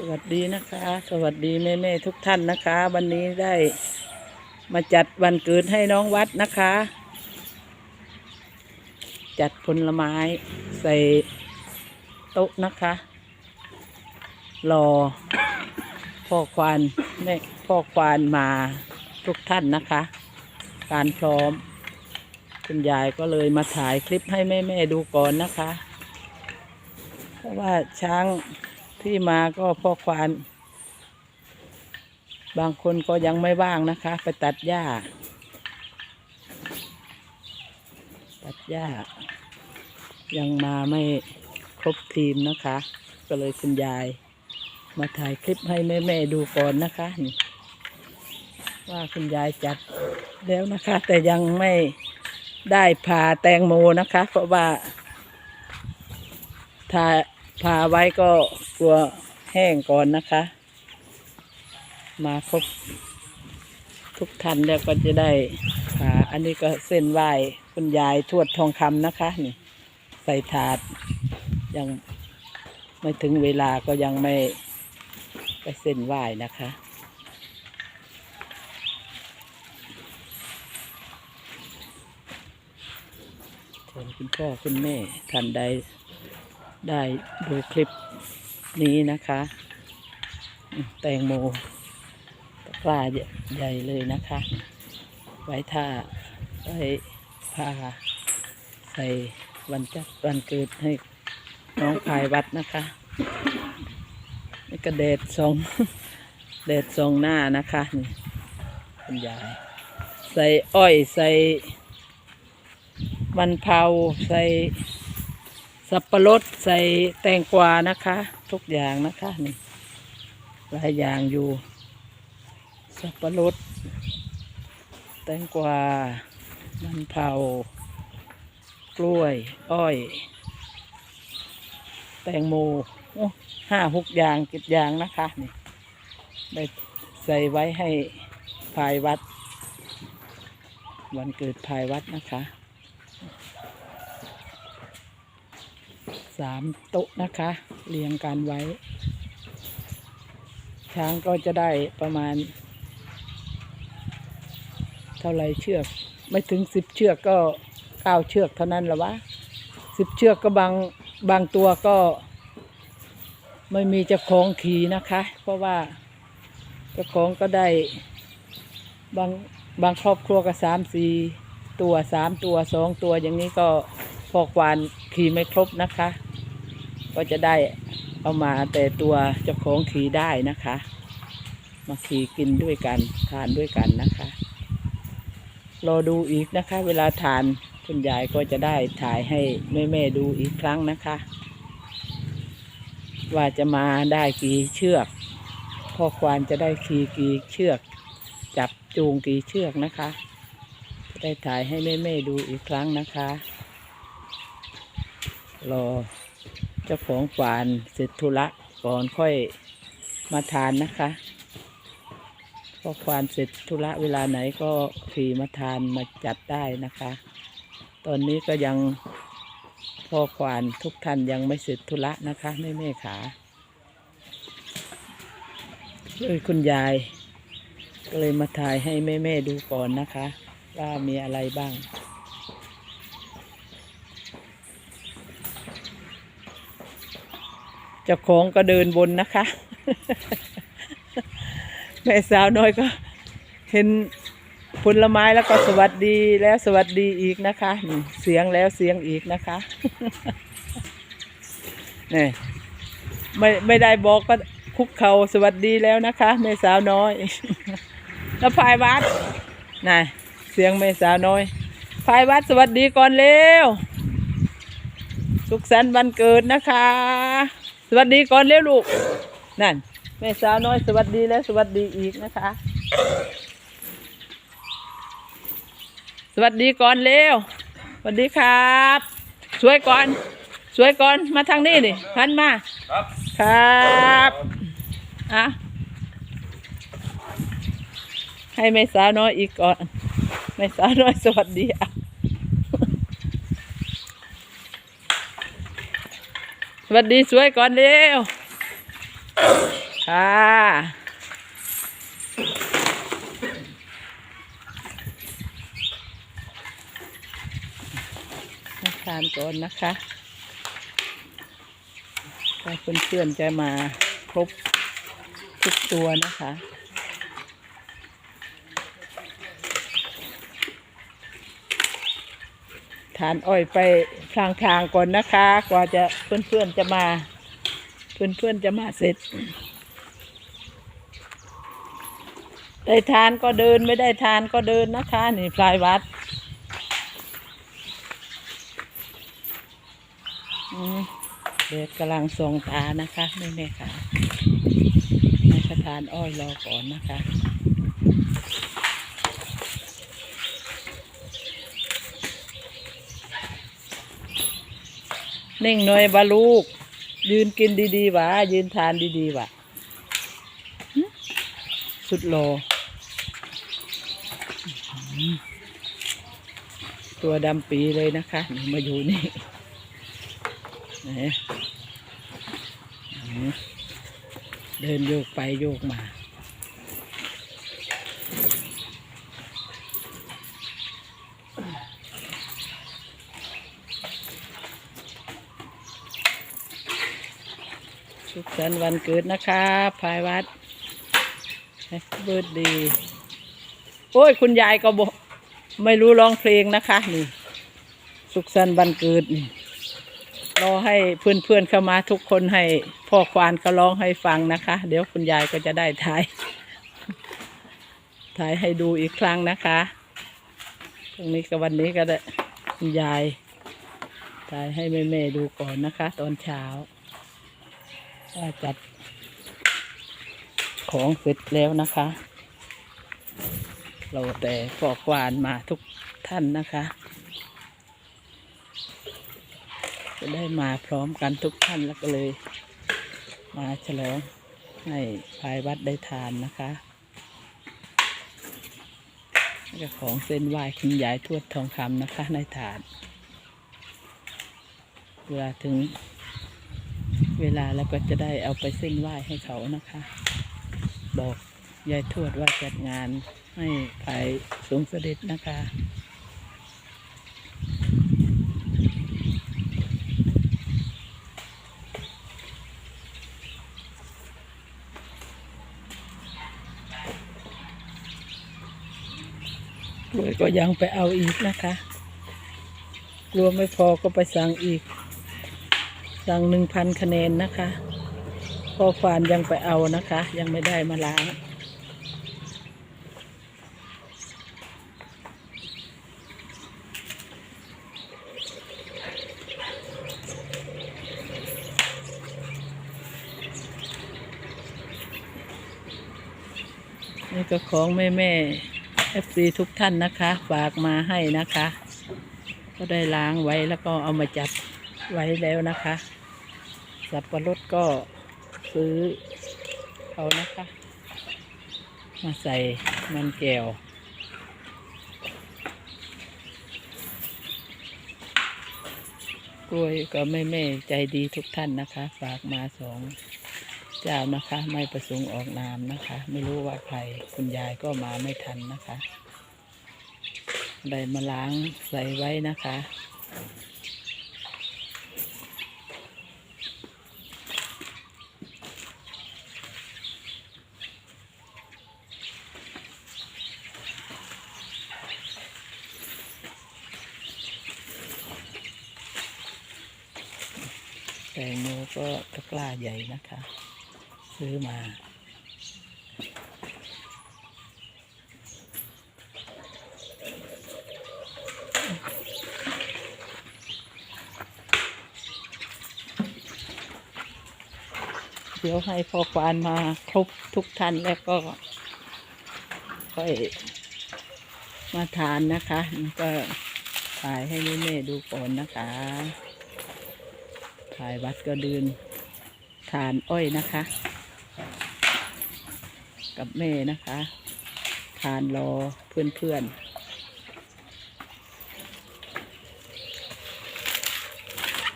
สวัสดีนะคะ สวัสดีแม่แม่ๆทุกท่านนะคะ วันนี้ได้มาจัดวันเกิดให้น้องวัดนะคะ จัดผลไม้ใส่โต๊ะนะคะ รอพ่อควานแม่พ่อควานมาทุกท่านนะคะ การพร้อม คุณยายก็เลยมาถ่ายคลิปให้แม่แม่ๆดูก่อนนะคะ เพราะว่าช้าง ที่มาก็พ่อควาน บางคนก็ยังไม่ว่างนะคะ ไปตัดหญ้า ตัดหญ้า ยังมาไม่ครบทีมนะคะ ก็เลยคุณยาย มาถ่ายคลิปให้แม่ๆดูก่อนนะคะนี่ว่าคุณยายจัดแล้วนะคะ แต่ยังไม่ได้ผ่าแตงโมนะคะ เพราะว่าถ้า ผ่าไว้ก็กลัวแห้งก่อนนะคะ มาครบทุกท่านแล้วก็จะได้ผ่าอันนี้ก็เส้นไหว้คุณยายทวดทองคำนะคะ นี่ ใส่ถาด ยังไม่ถึงเวลาก็ยังไม่ไปเส้นไหว้นะคะเชิญคุณพ่อคุณแม่ท่านใด ได้ดูคลิปนี้นะคะ แตงโมตะกร้าใหญ่เลยนะคะ ไว้ท่าไว้พาใส่วันจัดวันเกิดให้น้องพายวัดนะคะนี่ก็เดดทรงเดดทรงหน้านะคะนี่คุณยาย ใส่อ้อยใส่มันเผาใส่ สับปะรดใส่แตงกวานะคะ ทุกอย่างนะคะนี่หลายอย่างอยู่ สับปะรด แตงกวามันเผากล้วย อ้อย แตงโมห้าหกอย่างเจ็ดอย่างนะคะนี่ได้ใส่ไว้ให้ภายวัด วันเกิดภายวัดนะคะ สามโต๊ะนะคะ เรียงกันไว้ ช้างก็จะได้ประมาณ เท่าไรเชือก ไม่ถึงสิบเชือกก็เก้าเชือกเท่านั้นละวะสิบเชือกก็บางบางตัวก็ ไม่มีเจ้าของขี่นะคะ เพราะว่าเจ้าของก็ได้บางบางครอบครัวก็สามสี่ตัวสามตัวสองตัวอย่างนี้ก็พอกวานขี่ไม่ครบนะคะ ก็จะได้เอามาแต่ตัวเจ้าของขี่ได้นะคะ มาขี่กินด้วยกันทานด้วยกันนะคะ รอดูอีกนะคะ เวลาทานคุณยายก็จะได้ถ่ายให้แม่ๆดูอีกครั้งนะคะ ว่าจะมาได้กี่เชือกพ่อควานจะได้ขี่กี่เชือก จับจูงกี่เชือกนะคะ จะได้ถ่ายให้แม่ๆดูอีกครั้งนะคะ รอ เจ้าของควานเสร็จธุระก่อนค่อยมาทานนะคะพอควานเสร็จธุระเวลาไหนก็ขี่มาทานมาจัดได้นะคะ ตอนนี้ก็ยังพอควานทุกท่านยังไม่เสร็จธุระนะคะแม่แม่ขาเลยคุณยาย ก็เลยมาถ่ายให้แม่แม่ดูก่อนนะคะ ว่ามีอะไรบ้าง เจ้าของก็เดินบนนะคะ แม่สาวน้อยก็เห็นผลไม้แล้วก็สวัสดีแล้วสวัสดีอีกนะคะเสียงแล้วเสียงอีกนะคะนี่ไม่ไม่ได้บอกก็คุกเขาสวัสดีแล้วนะคะแม่สาวน้อยแล้วพายวัดน่ะเสียงแม่สาวน้อยพายวัดสวัสดีก่อนเร็วสุขสันต์วันเกิดนะคะ สวัสดีก่อนเร็วลูก นั่น แม่สาวน้อยสวัสดีแล้วสวัสดีอีกนะคะ สวัสดีก่อนเร็ว สวัสดีครับ สวยก่อน สวยก่อน มาทางนี้นี่หันมา ครับ ครับอะให้แม่สาวน้อยอีกก่อนแม่สาวน้อยสวัสดีอะ สวัสดีสวยก่อนเร็วค่ะให้ทานก่อนนะคะถ้าเพื่อนๆจะมาครบทุกตัวนะคะ ทานอ้อยไปทางทางๆก่อนนะคะ กว่าจะเพื่อนๆจะมา เพื่อนๆจะมาเสร็จ ได้ทานก็เดินไม่ได้ทานก็เดินนะคะ นี่พลายวัดเด็กกำลังส่องตานะคะแม่แม่ค่ะให้ประทานอ้อยรอก่อนนะคะ นิ่งหน่อยบาลูก ยืนกินดีๆวะยืนทานดีๆวะสุดโลตัวดำปีเลยนะคะนี่มาอยู่นี่เดินโยกไปโยกมา สุขสันต์วันเกิดนะคะพายวัดเบิร์ดดี โอ้ย คุณยายก็บอกไม่รู้ร้องเพลงนะคะนี่ สุขสันต์วันเกิดนี่รอให้เพื่อนๆเข้ามาทุกคนให้พ่อควานก็ร้องให้ฟังนะคะ เดี๋ยวคุณยายก็จะได้ถ่ายถ่ายให้ดูอีกครั้งนะคะ ตรงนี้ก็วันนี้ก็ได้คุณยายถ่ายให้แม่ๆดูก่อนนะคะ ตอนเช้า จัดของเสร็จแล้วนะคะ เราแต่ฟอกวานมาทุกท่านนะคะ จะได้มาพร้อมกันทุกท่านแล้วก็เลย มาฉลองให้ภายวัดได้ทานนะคะแล้วก็ของเส้นไหว้คุณยายทวดทองคำนะคะในถาด เวลาถึง เวลาแล้วก็จะได้เอาไปเส้นไหว้ให้เขานะคะ บอกยายทวดว่าจัดงานให้ภายสงเสด็จนะคะกล้วยก็ยังไปเอาอีกนะคะ กลัวไม่พอก็ไปสั่งอีก สั่งหนึ่งพันคะแนนนะคะพอฟานยังไปเอานะคะ ยังไม่ได้มาล้างนี่ก็ของแม่แม่เอฟซีทุกท่านนะคะ ฝากมาให้นะคะ ก็ได้ล้างไว้แล้วก็เอามาจัดไว้แล้วนะคะ สับปะรดก็ซื้อเขานะคะ มาใส่มันแก้วกล้วยก็ไม่แม่ใจดีทุกท่านนะคะ ฝากมาสองเจ้านะคะ ไม่ประสงค์ออกนามนะคะ ไม่รู้ว่าใครคุณยายก็มาไม่ทันนะคะ ได้มาล้างใส่ไว้นะคะ แตงโมก็ตะกร้าใหญ่นะคะ ซื้อมาเดี๋ยวให้พ่อควานมาครบทุกท่านแล้วก็ ค่อยมาทานนะคะ ก็ถ่ายให้แม่ๆดูก่อนนะคะ ถ่ายวัดก็เดินทานอ้อยนะคะ กับแม่นะคะ ทานรอเพื่อนๆ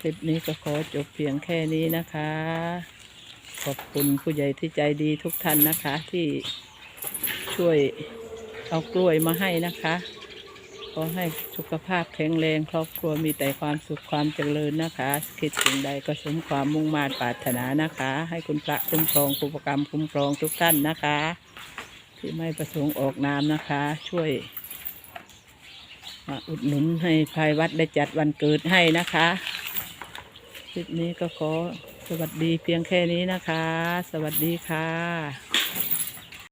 คลิปนี้ก็ขอจบเพียงแค่นี้นะคะ ขอบคุณผู้ใหญ่ที่ใจดีทุกท่านนะคะ ที่ช่วยเอากล้วยมาให้นะคะ อให้สุขภาพแข็งแรงครอบครัวมีแต่ความสุขความเจริญนะคะ คิดสิ่งใดก็สมความมุ่งมา่ปรารถนานะคะ ให้คุณพระคุ้มครองผู้ประกรรมคุ้มครองทุกท่านนะคะ ที่ไม่ประสงค์ออกนามนะคะ ช่วยมาอุดหนุนให้ภายวัดได้จัดวันเกิดให้นะคะคลิปนี้ก็ขอสวัสดีเพียงแค่นี้นะคะ สวัสดีค่ะ